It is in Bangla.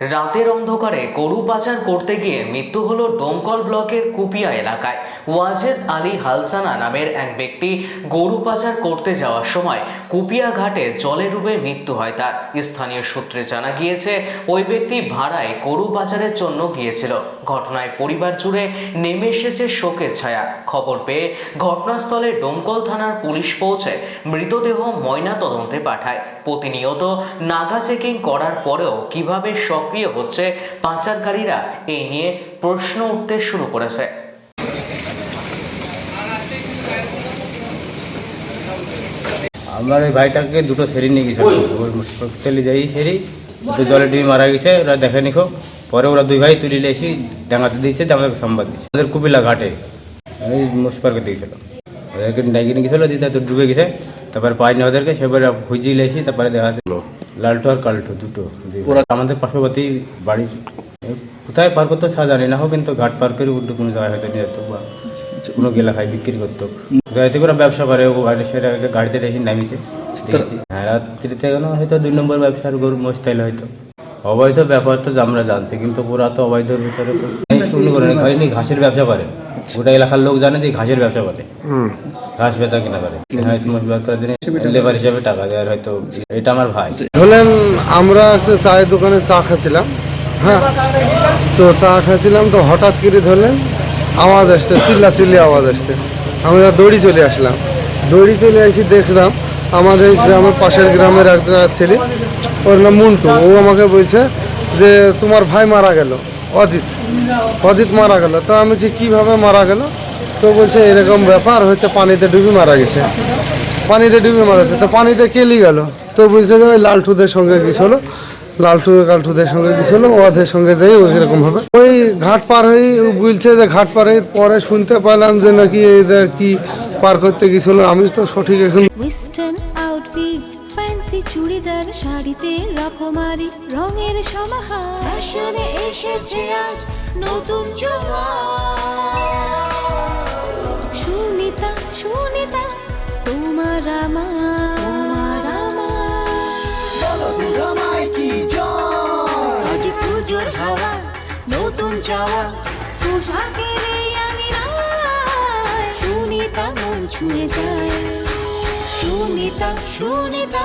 রাতের অন্ধকারে গরু পাচার করতে গিয়ে মৃত্যু হলো ডোমকল ব্লকের কুপিয়া এলাকায়। ওয়াজেদ আলী হালসানা নামের এক ব্যক্তি গরু পাচার করতে যাওয়ার সময় কুপিয়া ঘাটে জলে ডুবে মৃত্যু হয় তার। স্থানীয় সূত্রে জানা গিয়েছে, ওই ব্যক্তি ভাড়ায় গরু পাচারের জন্য গিয়েছিল। ঘটনায় পরিবার জুড়ে নেমে এসেছে শোকের ছায়া। খবর পেয়ে ঘটনাস্থলে ডোমকল থানার পুলিশ পৌঁছে মৃতদেহ ময়না তদন্তে পাঠায়। প্রতিনিয়ত নাগা চেকিং করার পরেও কীভাবে সক্রিয় হচ্ছে পাচারকারীরা এই নিয়ে প্রশ্ন উঠতে শুরু করেছে। আমার ওই ভাইটাকে দুটো সেরি নিয়ে গেছিল যাই সেরি তো জলে ডুবি মারা গেছে ওরা দেখে নিখো। পরে ওরা দুই ভাই তুলিলে এসে ডাঙাতে দিয়েছে আমাদের সংবাদ দিয়েছে। ওদের কুপিলা ঘাটে এই মুসপারকে দিয়েছিল। ওদেরকে নিয়ে গেছিল দিয়ে তো ডুবে গেছে। তারপরে পাইনি ওদেরকে সেবারে খুঁজিয়ে এসে তারপরে দেখা যাচ্ছে। লালটু আর কালটু দুটো। ওরা আমাদের পার্শ্ববর্তী বাড়ির কোথায় পার করতো তা জানি না হোক কিন্তু ঘাট পার্কের করে উল্টো কোনো জায়গায় হয়তো নিয়ে যেত বা কোনো গেলা খাই বিক্রি করতো। গাড়িতে করে ব্যবসা করে ও গাড়ি সেটা গাড়িতে দেখি নামিছে দেখেছি। হ্যাঁ রাত্রিতে কেন হয়তো দুই নম্বর ব্যবসার গরু মোস্তাইলে হয়তো। অবৈধ ব্যাপার তো আমরা জানছি কিন্তু পুরা তো অবৈধর ভিতরে শুরু হয়নি ঘাসের ব্যবসা করে গোটা এলাকার লোক জানে যে ঘাসের ব্যবসা করে। ঘাস বেচা কিনা করে। হয়তো মহিলাদের দিনে লেবার হিসাবে টাকা দেওয়ার হয়তো এটা আমার ভাই। ধরলেন আমরা একটা চায়ের দোকানে চা খাচ্ছিলাম হ্যাঁ? তো চা খাচ্ছিলাম তো হঠাৎ করে ধরলেন আওয়াজ আসছে চিল্লা চিল্লি আওয়াজ আসছে। আমরা দৌড়ি চলে আসলাম। দৌড়ি চলে এসে দেখলাম আমাদের গ্রামের পাশের গ্রামের একটা ছেলে ওর নাম মন্টু। ও আমাকে বলছে যে তোমার ভাই মারা গেল। অজিত। অজিত মারা গেল। তো আমি বলছি কীভাবে মারা গেল? তো বলছে, এরকম ব্যাপার হচ্ছে পানিতে ডুবি মারা গেছে। পানিতে ডুবে মারা গেছে। তো পানিতে কেলি গেল? তো বলছে যে, ওই লালটুদের সঙ্গে গেছিল। লালটু, কালটুদের সঙ্গে গেছিল, ওদের সঙ্গে যাই ওই ভাবে ওই ঘাট পার হয়ে বলছে যে, ঘাট পার হয়ে পরে শুনতে পেলাম যে, নাকি এদের কি পার করতে গেছিল। আমি তো সঠিক এখন চুড়িদার শাড়িতে রকমারি রঙের সমাহার। ফ্যাশনে এসেছে আজ নতুন সুনিতা সুনিতা তোমার আমার। আমার। আজ পুজোর হাওয়া নতুন চাওয়া। পোশাকের এই আমি সুনিতা মন ছুঁয়ে যায়। সুনিতা সুনিতা